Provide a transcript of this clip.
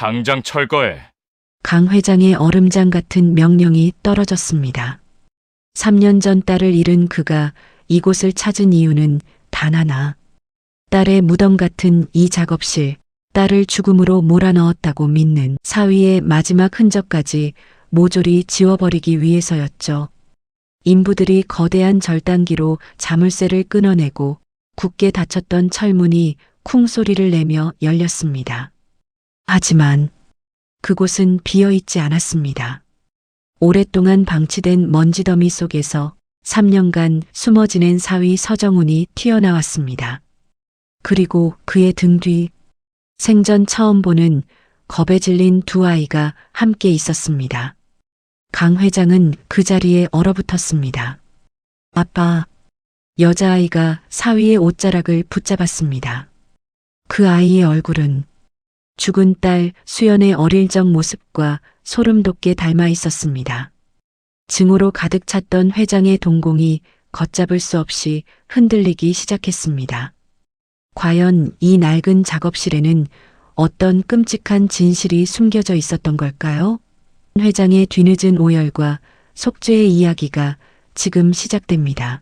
당장 철거해. 강 회장의 얼음장 같은 명령이 떨어졌습니다. 3년 전 딸을 잃은 그가 이곳을 찾은 이유는 단 하나. 딸의 무덤 같은 이 작업실, 딸을 죽음으로 몰아넣었다고 믿는 사위의 마지막 흔적까지 모조리 지워버리기 위해서였죠. 인부들이 거대한 절단기로 자물쇠를 끊어내고 굳게 닫혔던 철문이 쿵 소리를 내며 열렸습니다. 하지만 그곳은 비어 있지 않았습니다. 오랫동안 방치된 먼지더미 속에서 3년간 숨어 지낸 사위 서정훈이 튀어나왔습니다. 그리고 그의 등 뒤 생전 처음 보는 겁에 질린 두 아이가 함께 있었습니다. 강 회장은 그 자리에 얼어붙었습니다. 아빠, 여자아이가 사위의 옷자락을 붙잡았습니다. 그 아이의 얼굴은 죽은 딸 수연의 어릴 적 모습과 소름 돋게 닮아 있었습니다. 증오로 가득 찼던 회장의 동공이 걷잡을 수 없이 흔들리기 시작했습니다. 과연 이 낡은 작업실에는 어떤 끔찍한 진실이 숨겨져 있었던 걸까요? 회장의 뒤늦은 오열과 속죄의 이야기가 지금 시작됩니다.